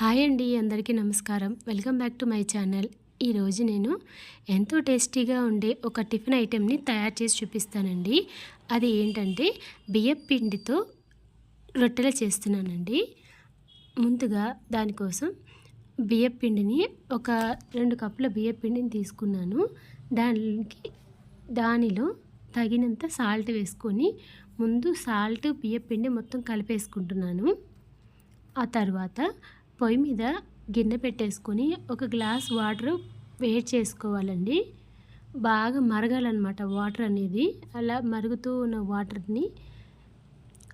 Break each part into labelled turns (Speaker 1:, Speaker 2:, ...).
Speaker 1: Hi అండి అందరికీ నమస్కారం. Welcome back to my channel. ఈరోజు నేను ఎంతో టేస్టీగా ఉండే ఒక టిఫిన్ ఐటెంని తయారు చేసి చూపిస్తానండి. అది ఏంటంటే బియ్యం పిండితో రొట్టెలు చేస్తున్నానండి. ముందుగా దానికోసం బియ్యం పిండిని ఒక రెండు కప్పుల బియ్యం పిండిని తీసుకున్నాను. దానికి దానిలో తగినంత సాల్ట్ వేసుకొని ముందు సాల్ట్ బియ్యం పిండి మొత్తం కలిపేసుకుంటున్నాను. ఆ తర్వాత పొయ్యి మీద గిన్నె పెట్టేసుకొని ఒక గ్లాస్ వాటర్ వేడి చేసుకోవాలండి. బాగా మరగాలన్నమాట వాటర్ అనేది. అలా మరుగుతూ ఉన్న వాటర్ని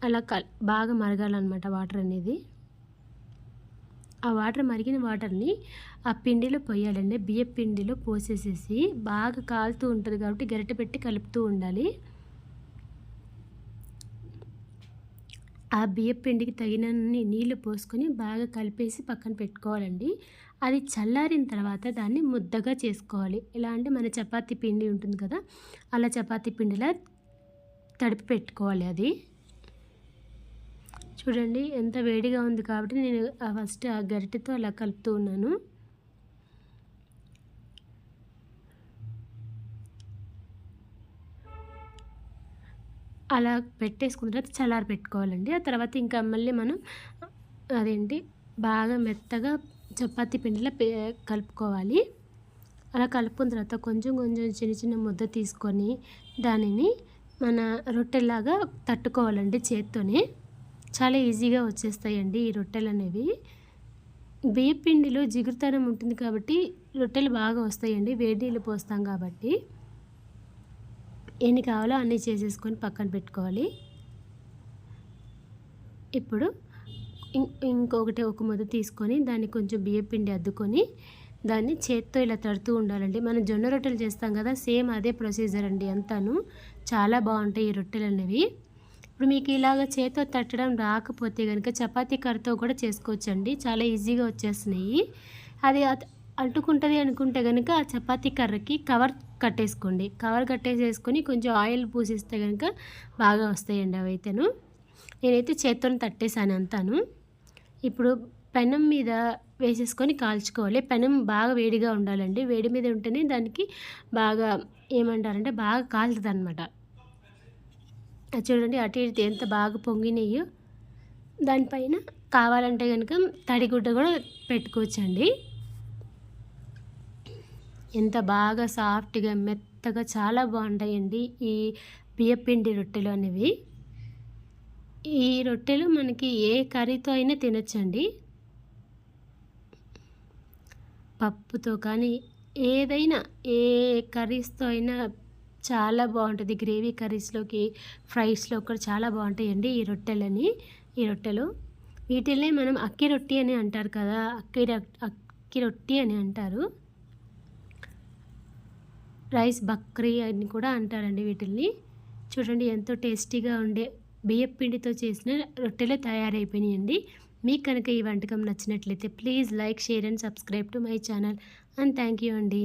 Speaker 1: అలా కల్ బాగా మరగాలన్నమాట వాటర్ అనేది. ఆ వాటర్ మరిగిన వాటర్ని ఆ పిండిలో పోయాలండి బియ్య పిండిలో పోసేసేసి బాగా కాలుతూ ఉంటుంది కాబట్టి గరిటె పెట్టి కలుపుతూ ఉండాలి. ఆ బియ్యం పిండికి తగినన్ని నీళ్ళు పోసుకొని బాగా కలిపేసి పక్కన పెట్టుకోవాలండి. అది చల్లారిన తర్వాత దాన్ని ముద్దగా చేసుకోవాలి. ఎలా అంటే మన చపాతీ పిండి ఉంటుంది కదా అలా చపాతీ పిండిలా తడిపి పెట్టుకోవాలి అది. చూడండి ఎంత వేడిగా ఉంది కాబట్టి నేను ఫస్ట్ ఆ గరిటెతో అలా కలుపుతూ ఉన్నాను. అలా పెట్టేసుకున్న తర్వాత చల్లారి పెట్టుకోవాలండి. ఆ తర్వాత ఇంకా మళ్ళీ మనం అదేంటి బాగా మెత్తగా చపాతీ పిండిలో కలుపుకోవాలి. అలా కలుపుకున్న తర్వాత కొంచెం కొంచెం చిన్న చిన్న ముద్ద తీసుకొని దానిని మన రొట్టెలాగా తట్టుకోవాలండి చేత్తోనే. చాలా ఈజీగా వచ్చేస్తాయండి ఈ రొట్టెలు అనేవి బియ్యపిండిలో జిగురుతనం ఉంటుంది కాబట్టి రొట్టెలు బాగా వస్తాయండి వేడి నీళ్ళు పోస్తాం కాబట్టి. ఎన్ని కావాలో అన్నీ చేసేసుకొని పక్కన పెట్టుకోవాలి. ఇప్పుడు ఇంకొకటి ఒక ముద్ద తీసుకొని దాన్ని కొంచెం బియ్యం పిండి అద్దుకొని దాన్ని చేత్తో ఇలా తడుతూ ఉండాలండి. మనం జొన్న రొట్టెలు చేస్తాం కదా సేమ్ అదే ప్రొసీజర్ అండి అంతాను. చాలా బాగుంటాయి ఈ రొట్టెలు అనేవి. ఇప్పుడు మీకు ఇలాగ చేతితో తట్టడం రాకపోతే కనుక చపాతీ కర్రతో కూడా చేసుకోవచ్చండి. చాలా ఈజీగా వచ్చేస్తున్నాయి. అది అంటుకుంటుంది అనుకుంటే కనుక ఆ చపాతీ కర్రకి కవర్ కట్టేసుకోండి. కవర్ కట్టేసేసుకొని కొంచెం ఆయిల్ పూసిస్తే కనుక బాగా వస్తాయండి అవైతేను నేనైతే చేత్తో తట్టేశాను అంతాను. ఇప్పుడు పెనం మీద వేసేసుకొని కాల్చుకోవాలి. పెనం బాగా వేడిగా ఉండాలండి. వేడి మీద ఉంటేనే దానికి బాగా ఏమంటారంటే బాగా కాలుతుంది అనమాట చూడండి అటు ఇటు ఎంత బాగా పొంగినాయో. దానిపైన కావాలంటే కనుక తడిగుడ్డ కూడా పెట్టుకోవచ్చండి. ఎంత బాగా సాఫ్ట్గా మెత్తగా చాలా బాగుంటాయండి ఈ బియ్యపిండి రొట్టెలు అనేవి. ఈ రొట్టెలు మనకి ఏ కర్రీతో అయినా తినచ్చండి. పప్పుతో కానీ ఏదైనా ఏ కర్రీస్తో అయినా చాలా బాగుంటుంది. గ్రేవీ కర్రీస్లోకి ఫ్రైస్లో కూడా చాలా బాగుంటాయండి ఈ రొట్టెలని ఈ రొట్టెలు. వీటిల్నే మనం అక్కి రొట్టి అని అంటారు కదా అక్కి అక్కి రొట్టి అని అంటారు. రైస్ బక్రీ అని కూడా అంటారండి వీటిల్ని. చూడండి ఎంతో టేస్టీగా ఉండే బియ్యం పిండితో చేసిన రొట్టెలు తయారైపోయినాయండి. మీకు కనుక ఈ వంటకం నచ్చినట్లయితే please like share and subscribe to my channel. And thank you అండి.